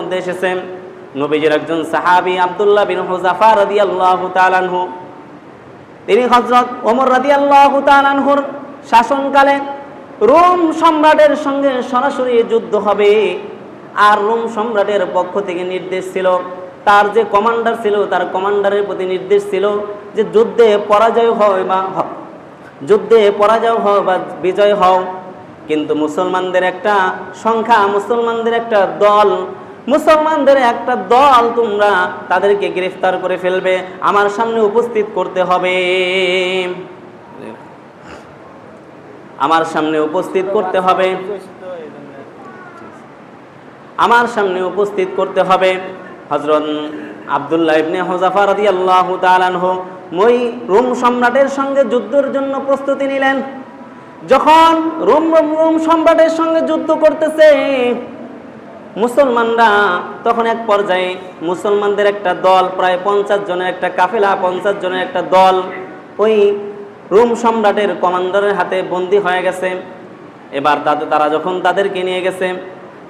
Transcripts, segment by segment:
মধ্যে এসেছেন নবীজির একজন সাহাবী আব্দুল্লাহ বিন হুজাফা রাদিয়াল্লাহু তাআলা আনহু। তিনি হযরত ওমর রাদিয়াল্লাহু তাআলা আনহুর শাসনকালে রোম সম্রাটের সঙ্গে সরাসরি যুদ্ধ হবে আর রোম সম্রাটের পক্ষ থেকে নির্দেশ ছিল, তার যে কমান্ডার ছিল, তার কমান্ডারের প্রতি নির্দেশ ছিল যে যুদ্ধে পরাজয় হয় বা যুদ্ধে পরাজয় হও বা বিজয় হও। কিন্তু মুসলমানদের একটা সংখ্যা, মুসলমানদের একটা দল মুসলমানদের একটা দল তোমরা তাদেরকে গ্রেফতার করে ফেলবে, আমার সামনে উপস্থিত করতে হবে। আমার সামনে উপস্থিত করতে হবে। আমার সামনে উপস্থিত করতে হবে। হজরত আবদুল্লাহ ইবনে আনহু মই রোম সম্রাটের সঙ্গে যুদ্ধের জন্য প্রস্তুতি নিলেন। যখন রোম রোম রোম সম্রাটের সঙ্গে যুদ্ধ করতেছে মুসলমানরা তখন এক পর্যায়ে মুসলমানদের একটা দল, প্রায় পঞ্চাশ জনের একটা কাফেলা, পঞ্চাশ জনের একটা দল ওই রোম সম্রাটের কমান্ডারের হাতে বন্দি হয়ে গেছে। এবার তাদের তারা যখন তাদেরকে নিয়ে গেছে,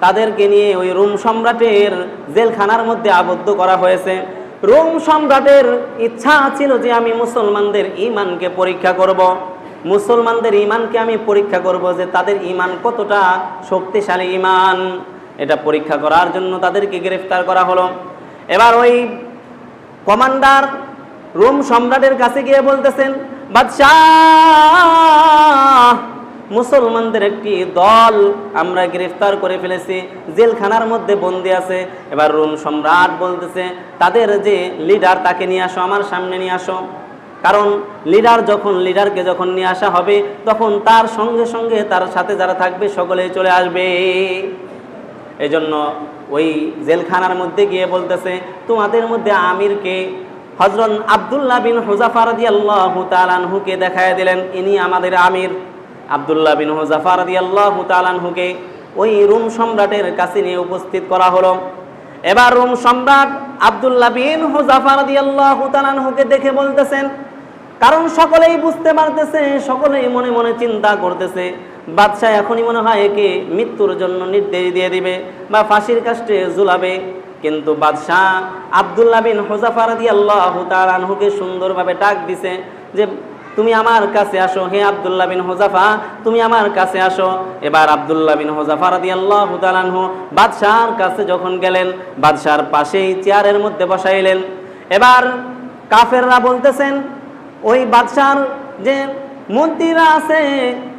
তাদেরকে নিয়ে ওই রোম সম্রাটের জেলখানার মধ্যে আবদ্ধ করা হয়েছে। রোম সম্রাটের ইচ্ছা ছিল যে আমি মুসলমানদের ইমানকে পরীক্ষা করব। মুসলমানদের ইমানকে আমি পরীক্ষা করব যে তাদের ইমান কতটা শক্তিশালী ইমান এটা পরীক্ষা করার জন্য তাদেরকে গ্রেফতার করা হলো। এবার ওই কমান্ডার রোম সম্রাটের কাছে গিয়ে বলতেছেন, বাদশাহ, মুসলমানদের একটি দল আমরা গ্রেফতার করে ফেলেছি, জেলখানার মধ্যে বন্দি আছে। এবার রোম সম্রাট বলতেছে, তাদের যে লিডার তাকে নিয়ে আসো, আমার সামনে নিয়ে আসো। কারণ লিডার যখন, লিডারকে যখন নিয়ে আসা হবে, তখন তার সঙ্গে সঙ্গে তার সাথে যারা থাকবে, সকলেই চলে আসবে। এই জন্য ওই জেলখানার মধ্যে গিয়ে বলতেছে, তোমাদের মধ্যে আমিরকে হজরত আবদুল্লাহ বিন হুজাফা রাদিয়াল্লাহু তাআলা আনহুকে দেখায় দিলেন। ইনি আমাদের আমির। আবদুল্লাহ বিন হুজাফা রাদিয়াল্লাহু তাআলা আনহুকে ওই রুম সম্রাটের কাছে নিয়ে উপস্থিত করা হলো। এবার রোম সম্রাট আবদুল্লাহ বিন হুজাফা রাদিয়াল্লাহু তাআলা আনহুকে দেখে বলতেছেন, কারণ সকলেই বুঝতে পারতেছে, সকলেই মনে মনে চিন্তা করতেছে। বাদশাহ এখনই মনে হয় একে মৃত্যুর জন্য নির্দেশ দিয়ে দিবে বা ফাঁসির কাষ্টে ঝুলাবে। কিন্তু বাদশাহ আবদুল্লাহ বিন হোজাফা রাদি আল্লাহ আনহুকে সুন্দরভাবে ডাক দিছে যে, তুমি আমার কাছে আসো, হে আবদুল্লাহ বিন হোজাফা, তুমি আমার কাছে আসো। এবার আবদুল্লাহ বিন হোজাফা রাদি আল্লাহ আনহু বাদশাহর কাছে যখন গেলেন, বাদশাহর পাশেই চেয়ারের মধ্যে বসাইলেন। এবার কাফেররা বলতেছেন, ওই বাদশার যে মন্ত্রীরা আছে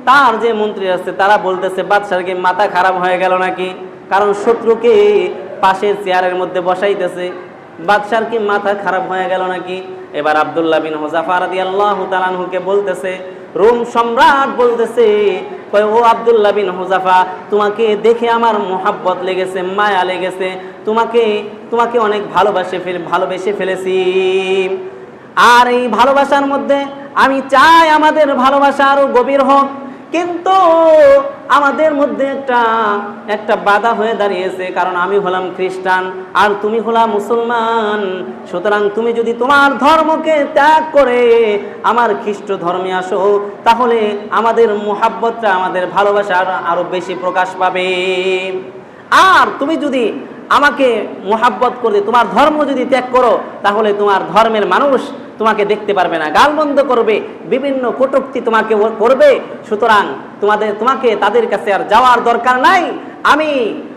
তার যে মন্ত্রী আছে, তারা বলতেছে, বাদশার কি মাথা খারাপ হয়ে গেল নাকি? কারণ শত্রুকে পাশের চেয়ারের মধ্যে বসাইতেছে। বাদশার কি মাথা খারাপ হয়ে গেল নাকি? এবার আবদুল্লাহ বিন হোজাফা রাদি আল্লাহ তালানহুকে বলতেছে, রোম সম্রাট বলতেছে, কয়, ও আবদুল্লাহ বিন হোজাফা, তোমাকে দেখে আমার মোহাব্বত লেগেছে, মায়া লেগেছে, তোমাকে তোমাকে অনেক ভালোবাসে ফেলে, ভালোবেসে ফেলেছি। আর এই ভালোবাসার মধ্যে আমি চাই আমাদের ভালোবাসা আরও গভীর হোক। কিন্তু আমাদের মধ্যে একটা একটা বাধা হয়ে দাঁড়িয়েছে, কারণ আমি হলাম খ্রিস্টান, আর তুমি হলাম মুসলমান। সুতরাং তুমি যদি তোমার ধর্মকে ত্যাগ করে আমার খ্রিস্ট ধর্মে আসো, তাহলে আমাদের মোহাব্বতটা, আমাদের ভালোবাসা আরো- আরও বেশি প্রকাশ পাবে। আর তুমি যদি আমাকে মোহাব্বত করে, তোমার ধর্ম যদি ত্যাগ করো, তাহলে তোমার ধর্মের মানুষ তোমাকে দেখতে পারবে না। গালবন্ধ করবে, বিভিন্ন কটুক্তি তোমাকে করবে। সুতরাং তোমাদের, তোমাকে তাদের কাছে আর যাওয়ার দরকার নাই। আমি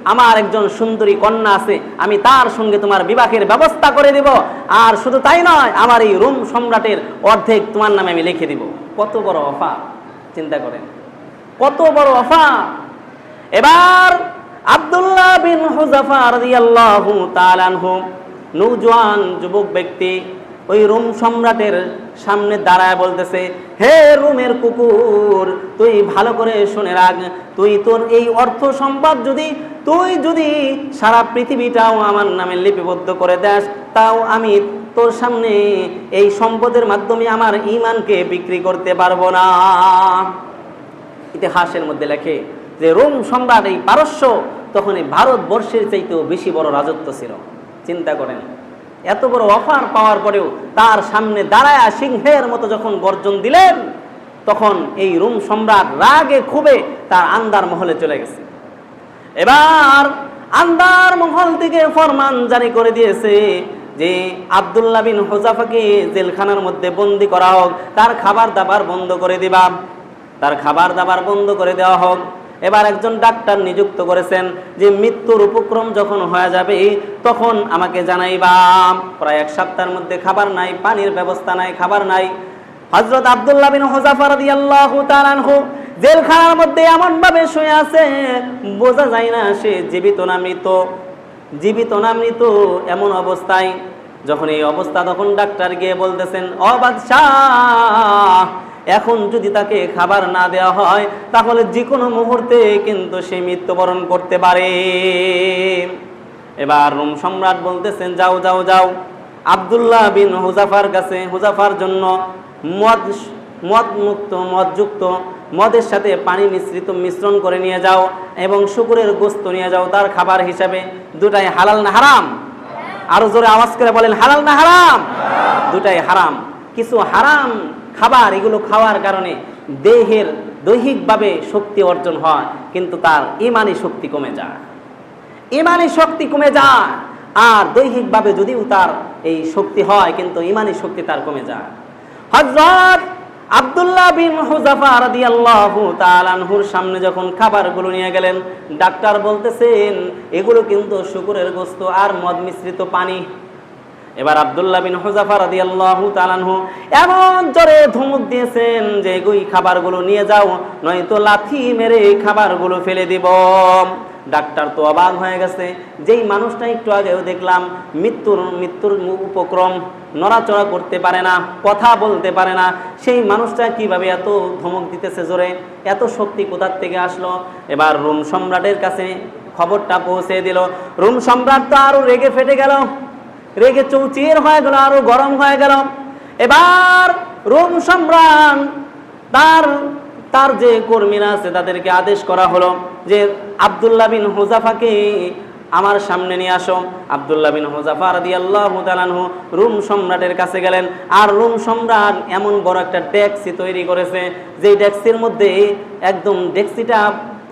আমার একজন সুন্দরী কন্যা আছে, আমি তার সঙ্গে তোমার বিবাহের ব্যবস্থা করে দেব। আর শুধু তাই নয়, আমার এই রোম সম্রাটের অর্ধেক তোমার নামে আমি লিখে দিব। কত বড় অফা, চিন্তা করেন। কত বড় অফা। এবার আব্দুল্লাহ বিন হুজাফা রাদিয়াল্লাহু তাআলা নৌজওয়ান যুবক ব্যক্তি ওই রোম সম্রাটের সামনে দাঁড়ায় বলতেছে, হে রোমের কুকুর, তুই ভালো করে শুনে রাখ। তুই তোর এই অর্থ সম্পদ যদি, তুই যদি সারা পৃথিবীটাও আমার নামে লিপিবদ্ধ করে দেস, তাও আমি তোর সামনে এই সম্পদের মাধ্যমে আমার ইমানকে বিক্রি করতে পারব না। ইতিহাসের মধ্যে লেখে যে রোম সম্রাট এই পারস্য তখন এই ভারতবর্ষের চাইতেও বেশি বড় রাজত্ব ছিল। চিন্তা করেন এত বড় অফার পাওয়ার পরেও তার সামনে দাঁড়ায় সিংহের মতো যখন গর্জন দিলেন, তখন এই রুম সম্রাট রাগে খুবে তার আন্দার মহলে চলে গেছে। এবার আন্দার মহল থেকে ফরমান জারি করে দিয়েছে যে আব্দুল্লাহ বিন হোজাফাকে জেলখানার মধ্যে বন্দি করা হোক, তার খাবার দাবার বন্ধ করে দিবা। তার খাবার দাবার বন্ধ করে দেওয়া হোক। এবার একজন ডাক্তার নিযুক্ত করেছেন যে মৃত্যুর উপক্রম যখন হয়ে যাবে, তখন আমাকে জানাইবা প্রায় এক সপ্তাহের মধ্যে খাবার নাই, পানির ব্যবস্থা নাই, খাবার নাই। হজরত আব্দুল্লাহ বিন হোজাফা রাদিয়াল্লাহু তাআলা আনহু জেলখানার মধ্যে এমন ভাবে শুয়ে আছে বোঝা যায় না সে জীবিত না মৃত। জীবিত না মৃত এমন অবস্থায় যখন এই অবস্থা, তখন ডাক্তার গিয়ে বলতেছেন, ও বাদশাহ এখন যদি তাকে খাবার না দেওয়া হয়, তাহলে যে কোনো মুহূর্তে কিন্তু সে মৃত্যুবরণ করতে পারে। এবার রোম সম্রাট বলতেছেন, যাও যাও যাও। আব্দুল্লাহ বিন হুজাফার কাছে, হুজাফার জন্য মদ মদ মুক্ত মদযুক্ত, মদের সাথে পানি মিশ্রিত মিশ্রণ করে নিয়ে যাও এবং শুকুরের গোস্ত নিয়ে যাও, তার খাবার হিসাবে। দুটাই হালাল না হারাম? আরও জোরে আওয়াজ করে বলেন, হালাল না হারাম? দুটাই হারাম। কিছু হারাম খাবার, এগুলো খাওয়ার কারণে দেহের দৈহিকভাবে শক্তি অর্জন হয়, কিন্তু তার ইমানি শক্তি কমে যায়। ইমানি শক্তি কমে যায়, আর দৈহিকভাবে যদিও তার এই শক্তি হয়, কিন্তু ইমানি শক্তি তার কমে যায়। হযরত আব্দুল্লাহ বিন হুজাফা রাদিয়াল্লাহু তাআলা আনহুর সামনে যখন খাবারগুলো নিয়ে গেলেন, ডাক্তার বলতেছেন, এগুলো কিন্তু শুকুরের গোস্ত আর মদ মিশ্রিত পানি। এবার আব্দুল্লাহ বিন হুজাফা রাদিয়াল্লাহু তাআলা আনহু এমন জোরে ধমক দিয়েছেন যে এই খাবারগুলো নিয়ে যাও, নয়তো লাথি মেরে খাবারগুলো ফেলে দিব। ডাক্তার তো অবাক হয়ে গেছে। যেই মানুষটা একটু আগেও দেখলাম, মৃত্যুর মৃত্যুর উপক্রম নড়াচড়া করতে পারে না, কথা বলতে পারে না। সেই মানুষটা কীভাবে এত ধমক দিতেছে জোরে? এত শক্তি কোথার থেকে আসলো? এবার রোম সম্রাটের কাছে খবরটা পৌঁছে দিল। রোম সম্রাট তো আরও রেগে ফেটে গেল। রেগে চৌচির হয়ে গেল, আরও গরম হয়ে গেল এবার রোম সম্রাট, তার তার যে কর্মীরা আছে, তাদেরকে আদেশ করা হলো যে, আব্দুল্লাহ বিন হুজাফাকে আমার সামনে নিয়ে আসো। আব্দুল্লাহ বিন হুজাফা রাদিয়াল্লাহু তাআলাহু রুম সম্রাটের কাছে গেলেন। আর রুম সম্রাট এমন বড় একটা ট্যাক্সি তৈরি করেছে, যেই ট্যাক্সির মধ্যে একদম ট্যাক্সিটা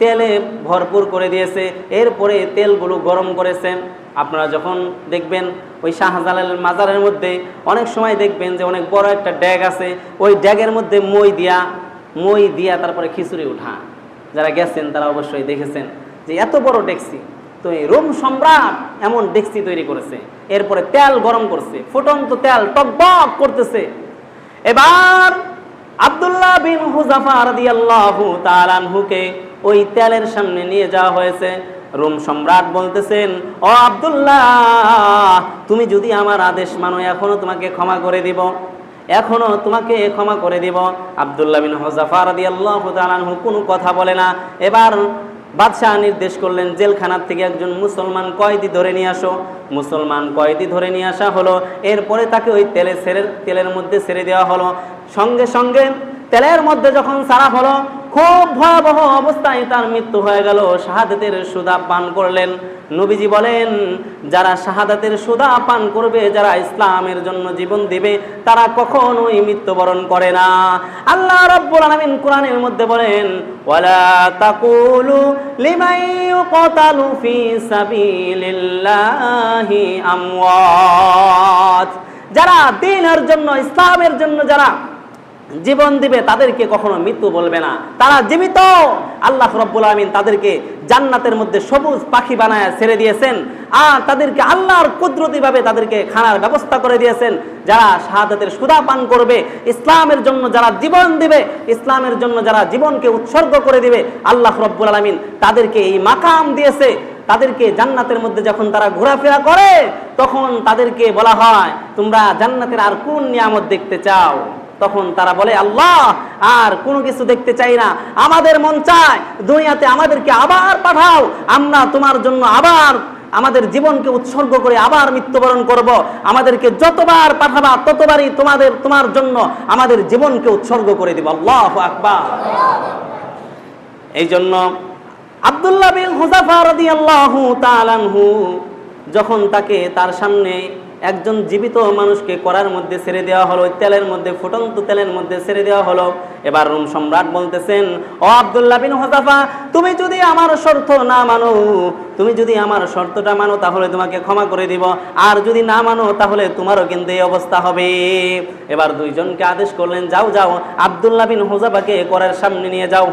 তেলে ভরপুর করে দিয়েছে। এরপরে তেলগুলো গরম করেছেন আপনারা যখন দেখবেন ওই শাহজালালের মাজারের মধ্যে অনেক সময় দেখবেন যে অনেক বড় একটা ড্যাগ আছে, ওই ড্যাগের মধ্যে মই দিয়া মই দিয়া তারপরে খিচুড়ি উঠা। যারা গেছেন তারা অবশ্যই দেখেছেন যে এত বড় ডেক্সি তো এই রোম সম্রাট এমন ডেক্সি তৈরি করেছে, এরপরে তেল গরম করছে, ফুটন্ত তেল টকবক করতেছে। এবার আব্দুল্লাহ বিন হুজাফা রাদিয়াল্লাহু তাআলা আনহুকে ওই তেলের সামনে নিয়ে যাওয়া হয়েছে। রোম সম্রাট বলতেছেন, ও আবদুল্লাহ, তুমি যদি আমার আদেশ মানো, এখনও তোমাকে ক্ষমা করে দিব। এখনও তোমাকে ক্ষমা করে দিব। আবদুল্লাহ বিন হোজাফা রাদিয়াল্লাহু তাআলা আনহু কোনো কথা বলে না। এবার বাদশাহ নির্দেশ করলেন, জেলখানার থেকে একজন মুসলমান কয়েদি ধরে নিয়ে আসো। মুসলমান কয়েদি ধরে নিয়ে আসা হলো। এরপরে তাকে ওই তেলে ছেড়ে তেলের মধ্যে ছেড়ে দেওয়া হলো। সঙ্গে সঙ্গে তেলের মধ্যে যখন সারা হলো খুব ভয়াবহ অবস্থায় তার মৃত্যু হয়ে গেল। শাহাদাতের সুদা পান করলেন। নবীজি বলেন, যারা শাহাদাতের সুদা পান করবে, যারা ইসলামের জন্য জীবন দিবে, তারা কখনোই মৃত্যুবরণ করে না। আল্লাহ রাব্বুল আলামিন কোরআনের মধ্যে বলেন, ওয়ালা তাকুলু লিমান ইউকতালু ফি সাবিলিল্লাহি আমওয়াত। যারা দ্বীনের জন্য, ইসলামের জন্য যারা জীবন দিবে তাদেরকে কখনো মৃত্যু বলবে না। তারা জীবিত। আল্লাহ রব্বুল আলমিন তাদেরকে জান্নাতের মধ্যে সবুজ পাখি বানায় ছেড়ে দিয়েছেন। আর তাদেরকে আল্লাহর কুদরতিভাবে তাদেরকে খানার ব্যবস্থা করে দিয়েছেন। যারা শাহাদাতের সুদা পান করবে, ইসলামের জন্য যারা জীবন দিবে, ইসলামের জন্য যারা জীবনকে উৎসর্গ করে দিবে, আল্লাহ রব্বুল আলমিন তাদেরকে এই মাকাম দিয়েছে। তাদেরকে জান্নাতের মধ্যে যখন তারা ঘোরাফেরা করে, তখন তাদেরকে বলা হয়, তোমরা জান্নাতের আর কোন নিয়ামত দেখতে চাও? তখন তারা বলে, আল্লাহ, আর কোনো কিছু দেখতে চাই না। আমাদের মন চায় দুনিয়াতে আমাদেরকে আবার পাঠাও। আমরা তোমার জন্য আবার আমাদের জীবনকে উৎসর্গ করে আবার মৃত্যুবরণ করব। আমাদেরকে যতবার পাঠাবা, ততবারই তোমাদের, তোমার জন্য আমাদের জীবনকে উৎসর্গ করে দিব। আল্লাহ আকবার। এই জন্য আব্দুল্লাহ বিন হুজাফা রাদিয়াল্লাহু তাআলাহু যখন তাকে তার সামনে একজন জীবিত মানুষকে করার মধ্যে ছেড়ে দেওয়া হলো, তেলের মধ্যে, ফুটন্ত তেলের মধ্যে ছেড়ে দেওয়া হলো। এবার রুম সম্রাট বলতেছেন, ও আব্দুল্লাহ বিন হোজাফা তুমি যদি আমার শর্ত না মানো, তুমি যদি আমার শর্তটা মানো, তাহলে তোমাকে ক্ষমা করে দিব। আর যদি না মানো, তাহলে তোমারও কিন্তু এই অবস্থা হবে। এবার দুইজনকে আদেশ করলেন, যাও যাও, আব্দুল্লাহ বিন হোজাফাকে করার সামনে নিয়ে যাও।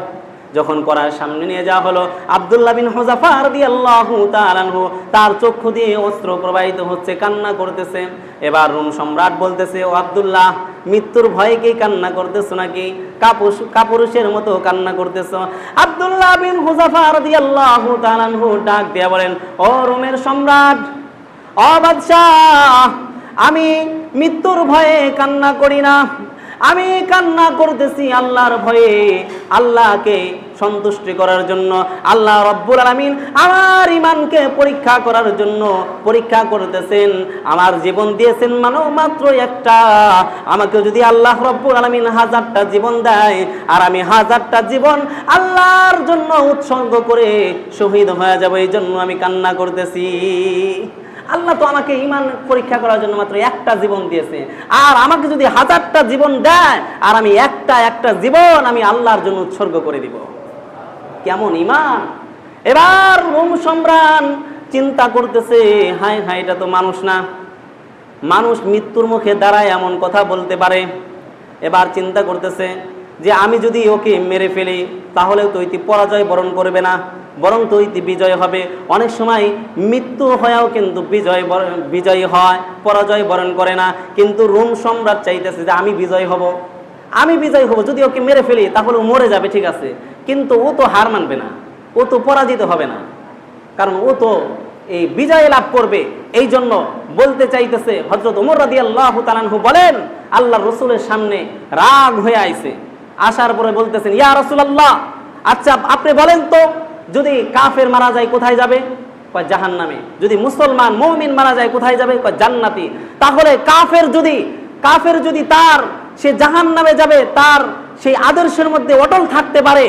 যখন করার সামনে নিয়ে যাওয়া হলো, আব্দুল্লাহ বিন হুজাফা রাদিয়াল্লাহু তাআলা আনহু তার চক্ষু দিয়ে অস্ত্র প্রবাহিত হচ্ছে, কান্না করতেছে। এবার রুম সম্রাট বলতেছে, ও আব্দুল্লাহ, মৃত্যুর ভয়ে কি কান্না করতেছো নাকি? কাপুরুষ, কাপুরুষের মতো কান্না করতেছো। আব্দুল্লাহ বিন হুজাফা রাদিয়াল্লাহু তাআলা আনহু ডাক দিয়া বলেন, ও রোমের সম্রাট, ও বাদশাহ, আমি মৃত্যুর ভয়ে কান্না করি না। আমি কান্না করতেছি আল্লাহর ভয়ে। আল্লাহকে সন্তুষ্টি করার জন্য, আল্লাহ রব্বুল আলামিন আমার ইমানকে পরীক্ষা করার জন্য পরীক্ষা করতেছেন। আমার জীবন দিয়েছেন মানব মাত্র একটা। আমাকে যদি আল্লাহ রব্বুল আলামিন হাজারটা জীবন দেয়, আর আমি হাজারটা জীবন আল্লাহর জন্য উৎসর্গ করে শহীদ হয়ে যাব এই জন্য আমি কান্না করতেছি। আল্লাহ তো আমাকে ইমান পরীক্ষা করার জন্য মাত্র একটা জীবন দিয়েছে। আর আমাকে যদি হাজারটা জীবন দেয়, আর আমি একটা একটা জীবন আমি আল্লাহর জন্য উৎসর্গ করে দিব। কেমন ইমান এবার রোম সম্রাট চিন্তা করতেছে হাই হাই এটা তো মানুষ না। মানুষ মৃত্যুর মুখে দাঁড়ায় এমন কথা বলতে পারে। এবার চিন্তা করতেছে যে আমি যদি ওকে মেরে ফেলি তাহলে তো ইতি পরাজয় বরণ করবে না, বরং তো ইতি বিজয় হবে। অনেক সময় মৃত্যু হয়েও কিন্তু বিজয় বিজয়ী হয়, পরাজয় বরণ করে না। কিন্তু রোম সম্রাট চাইতেছে যে আমি বিজয় হব। আমি বিজয় হব, যদি ওকে মেরে ফেলি, তাহলে ও মরে যাবে, ঠিক আছে। কিন্তু ও তো হার মানবে না, ও তো পরাজিত হবে না। কারণ ও তো এই বিজয় লাভ করবে, এই জন্য বলতে চাইতেছে হজরত উমর রাদি আল্লাহ তালানহু বলেন আল্লাহ রসুলের সামনে রাগ হয়ে আইছে। আসার পরে বলতেছেন, ইয়া রসুল আল্লাহ আচ্ছা আপনি বলেন তো, যদি কাফের মারা যায় কোথায় যাবে? জাহান নামে যদি মুসলমান, মৌমিন মারা যায় কোথায় যাবে? জান্নাতি। তাহলে কাফের যদি কাফের যদি তার, সে জাহান নামে যাবে, তার সেই আদর্শের মধ্যে অটল থাকতে পারে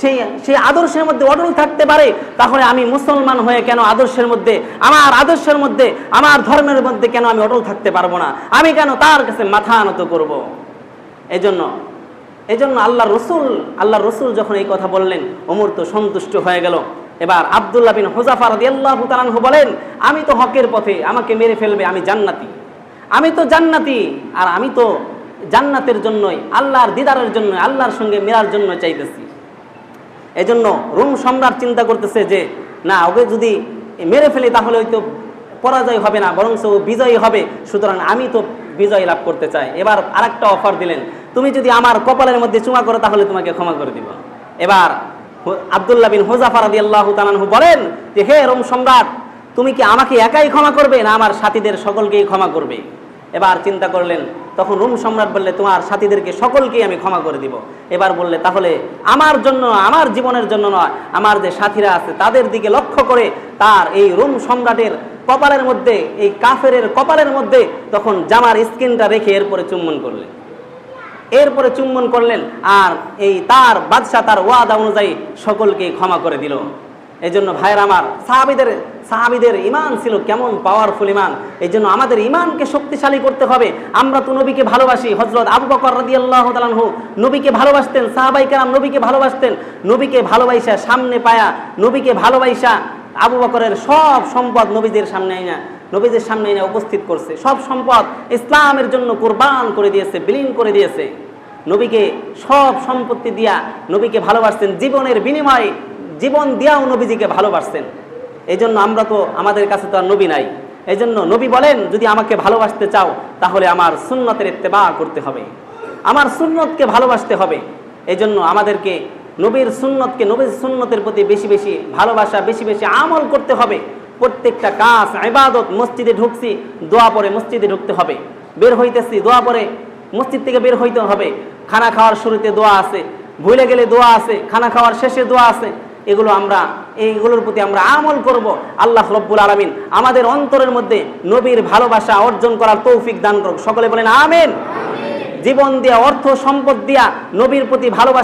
সেই সেই আদর্শের মধ্যে অটল থাকতে পারে, তাহলে আমি মুসলমান হয়ে কেন আদর্শের মধ্যে, আমার আদর্শের মধ্যে, আমার ধর্মের মধ্যে কেন আমি অটল থাকতে পারব না? আমি কেন তার কাছে মাথা আনত করব? এই জন্য এই জন্য আল্লাহ রসুল আল্লাহ রসুল যখন এই কথা বললেন, ওমর তো সন্তুষ্ট হয়ে গেল। এবার আবদুল্লাহ বিন হোজাফার আল্লাহ তালানহু বলেন, আমি তো হকের পথে, আমাকে মেরে ফেলবে, আমি জান্নাতি। আমি তো জান্নাতি, আর আমি তো জান্নাতের জন্যই, আল্লাহর দিদারের জন্য আল্লাহর সঙ্গে মেলার জন্য চাইতেছি। এজন্য রোম সম্রাট চিন্তা করতেছে যে, না, ওকে যদি মেরে ফেলি তাহলে হয়তো পরাজয় হবে না, বরং ও বিজয়ী হবে। সুতরাং আমি তো বিজয় লাভ করতে চাই এবার আরেকটা অফার দিলেন। তুমি যদি আমার কপালের মধ্যে চুমা করো, তাহলে তোমাকে ক্ষমা করে দিব। এবার আব্দুল্লাহ বিন হোজাফার আদি আল্লাহ তালানহু বলেন যে, হে রোম সম্রাট, তুমি কি আমাকে একাই ক্ষমা করবে না আমার সাথীদের সকলকেই ক্ষমা করবে? এবার চিন্তা করলেন, তখন রুম সম্রাট বললে, তোমার সাথীদেরকে সকলকেই আমি ক্ষমা করে দিব। এবার বললে, তাহলে আমার জন্য, আমার জীবনের জন্য নয়, আমার যে সাথীরা আছে, তাদের দিকে লক্ষ্য করে তার এই রুম সম্রাটের কপালের মধ্যে, এই কাফের কপালের মধ্যে তখন জামার স্কিনটা রেখে এরপরে চুম্বন করলেন। এরপরে চুম্বন করলেন আর এই তার বাদশাহ তার ওয়াদা অনুযায়ী সকলকে ক্ষমা করে দিল। এই জন্য ভাইয়ের আমার, সাহাবিদের সাহাবিদের ইমান ছিল কেমন পাওয়ারফুল ইমান এই জন্য আমাদের ইমানকে শক্তিশালী করতে হবে। আমরা তো নবীকে ভালোবাসি। হজরত আবু বকর রাদি আল্লাহ নবীকে ভালোবাসতেন, সাহাবাই নবীকে ভালোবাসতেন। নবীকে ভালোবাসা সামনে পায়া, নবীকে ভালোবাসা আবু বকরের সব সম্পদ নবীদের সামনে না নবীদের সামনে এনে উপস্থিত করছে। সব সম্পদ ইসলামের জন্য কোরবান করে দিয়েছে, বিলীন করে দিয়েছে। নবীকে সব সম্পত্তি দিয়া নবীকে ভালোবাসতেন জীবনের বিনিময়ে জীবন দিয়াও নবীজিকে ভালোবাসতেন এই জন্য আমরা তো আমাদের কাছে তো আর নবী নাই। এই জন্য নবী বলেন, যদি আমাকে ভালোবাসতে চাও, তাহলে আমার সুন্নতের ইত্তেবা করতে হবে। আমার সুন্নতকে ভালোবাসতে হবে। এই জন্য আমাদেরকে নবীর সুন্নতকে নবীর সুন্নতের প্রতি বেশি বেশি ভালোবাসা বেশি বেশি আমল করতে হবে। প্রত্যেকটা কাজ ইবাদত মসজিদে ঢুকছি দোয়া পরে মসজিদে ঢুকতে হবে। বের হইতেছি দোয়া পরে মসজিদ থেকে বের হইতে হবে। খানা খাওয়ার শুরুতে দোয়া আছে ভুলে গেলে দোয়া আছে খানা খাওয়ার শেষে দোয়া আছে। এগুলো আমরা এইগুলোর প্রতি আমরা আমল করব। আল্লাহ রব্বুল আলমিন আমাদের অন্তরের মধ্যে নবীর ভালোবাসা অর্জন করার তৌফিক দান করুক। সকলে বলেন আমেন। জীবন দিয়া অর্থ সম্পদ দিয়া নবীর প্রতি ভালোবাসা